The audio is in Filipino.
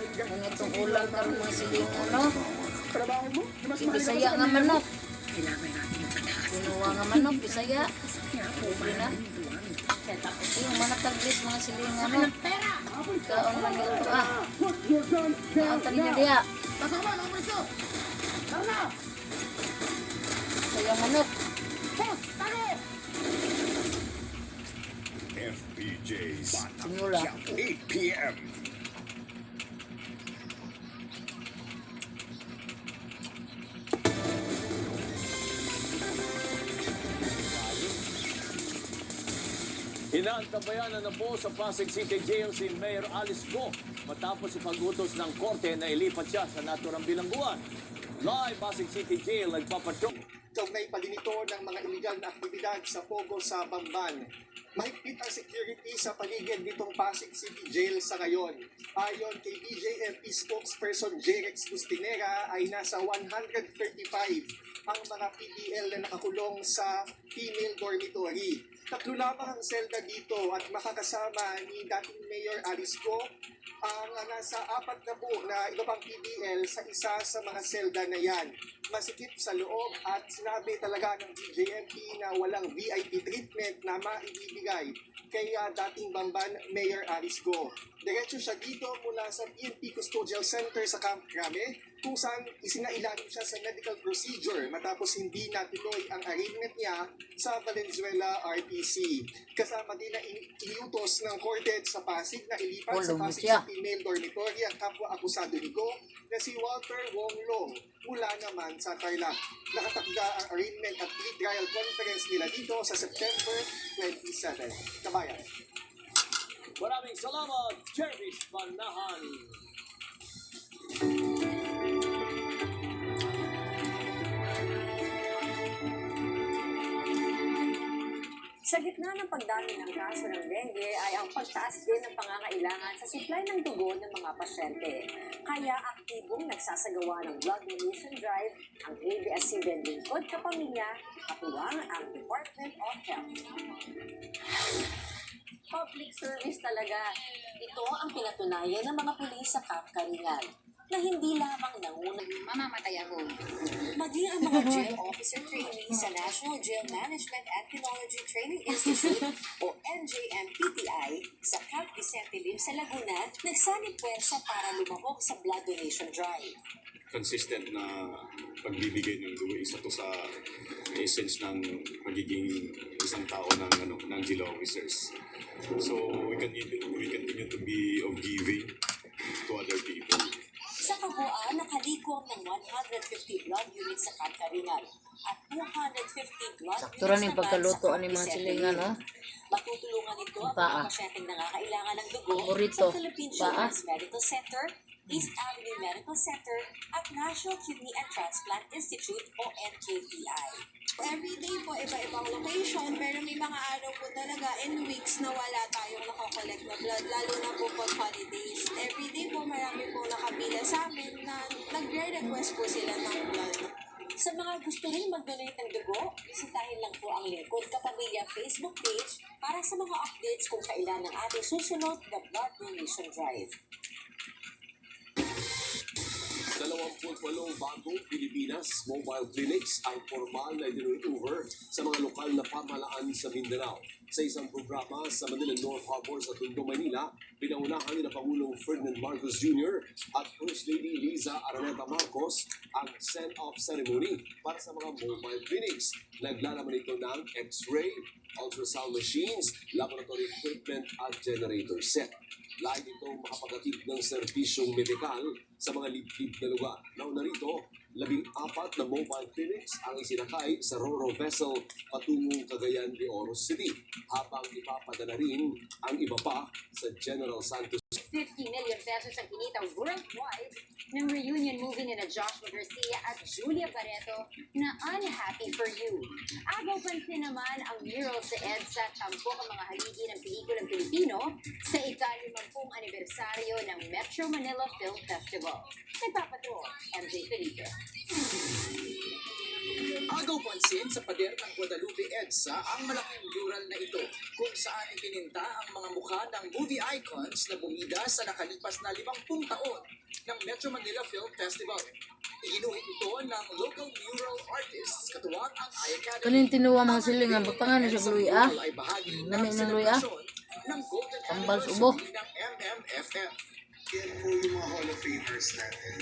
Ano itong ulam karon mga siling ano? Trabaho mo? Mas Bisaya sa nga manok. Kinuha nga manok, Bisaya. Pobre na. Yung manok taglis mga siling ano. Kaon man ito ah. Kaon down tani niya diya. Bisaya manok. Inaantabayanan na po sa Pasig City Jail si Mayor Alice Go matapos ipag-utos ng korte na ilipat siya sa naturang bilangguan. Live Pasig City Jail nagpapatrol. kaugnay pa din ito ng mga illegal na aktibidad sa Pogo sa Bamban. Mahigpit ang security sa paligid nitong Pasig City Jail sa ngayon. Ayon kay BJMP spokesperson J-Rex Bustinera ay nasa 135 ang mga PDL na nakakulong sa female dormitory. Tatlo lamang ang selda dito at makakasama ni dating Mayor Go ang nasa apat na po na iba pang PDL sa isa sa mga selda na yan. Masikip sa loob at sinabi talaga ng BJMP na walang VIP treatment na maibibigay kay ah, dating Bamban Mayor Alice Go. Diretso siya dito mula sa PNP Custodial Center sa Camp Crame kung saan isinailalim siya sa medical procedure matapos hindi natuloy ang arraignment niya sa Valenzuela RTC. Kasama din na in- iniutos ng korte sa Pasig na ilipat sa Pasig siya. City Male Dormitory ang kapwa akusado ni Go na si Walter Wong Long mula naman sa Tarlac. Nakatakda ang arraignment at pre-trial conference nila dito sa September 27. Kabayan. Maraming salamat, Jervis Panahan. Sa gitna ng pagdami ng kaso ng dengue ay ang pagtaas din ng pangangailangan sa supply ng dugo ng mga pasyente. Kaya aktibong nagsasagawa ng blood donation drive ang ABS-CBN Lingkod Kapamilya katuwang ang Department of Health. Public service talaga. Ito ang pinatunayan ng mga pulis sa Camp na hindi lamang nangunang mamamatay ako. Maging ang mga jail officer trainees sa National Jail Management and Penology Training Institute o NJMPTI sa Camp Vicente Lim sa Laguna nagsanib pwersa para lumahok sa blood donation drive. consistent na pagbibigay ng dugo isa to sa essence ng pagiging isang tao ng ano ng jail officers. So we can we continue to be of giving to other people. Sa kabuuan, nakalikom ng 150 blood units sa Camp Karingal at 250 blood Sakto units naman pagkalutoan sa ni mga silingan, no? Matutulungan ito ang mga pasyenteng nangangailangan ng dugo Paborito. sa Philippine. Children's Medical Center, East Avenue Medical Center, at National Kidney and Transplant Institute o NKTI. Everyday po, iba-ibang location, pero may mga araw po talaga in weeks na wala tayong nakakollect na blood, lalo na po pag holidays. Everyday po, marami po nakapila sa amin na nagre-request po sila ng blood. Sa mga gusto rin mag-donate ng dugo, bisitahin lang po ang Lingkod Kapamilya Facebook page para sa mga updates kung kailan ang ating susunod na blood donation drive. 28 bagong Pilipinas mobile clinics ang formal na over sa mga lokal na pamalaan sa Mindanao. Sa isang programa sa Manila North Harbor sa Tondo, Manila, pinaunahan ni na Pangulong Ferdinand Marcos Jr. at First Lady Liza Araneta Marcos ang send-off ceremony para sa mga mobile clinics. Naglalaman ito ng X-ray, ultrasound machines, laboratory equipment at generator set. Lahat itong makapagatid ng serbisyong medikal sa mga liblib na lugar. Nauna rito, labing apat na mobile clinics ang isinakay sa Roro vessel patungong Cagayan de Oro City, habang ipapadala rin ang iba pa sa General Santos 50 million pesos ang kinita worldwide ng reunion movie ni na Joshua Garcia at Julia Barreto na Unhappy for You. Agaw pansin naman ang mural sa EDSA tampok ang mga haligi ng pelikulang Pilipino sa ikalimampung anibersaryo ng Metro Manila Film Festival. Nagpapatro, MJ Felipe. Agaw pansin sa pader ng Guadalupe EDSA ang malaking mural na ito kung saan ipininta ang mga mukha ng movie icons na bumida sa nakalipas na 50 taon ng Metro Manila Film Festival. Iginuhit ito ng local mural artists katuwang ang I Academy. Kanin tinuwa mga siling nga batangan siya Sa luy ah. bahagi ng luy, ah. ng MMFF. Yan po yung mga Hall of Famers natin.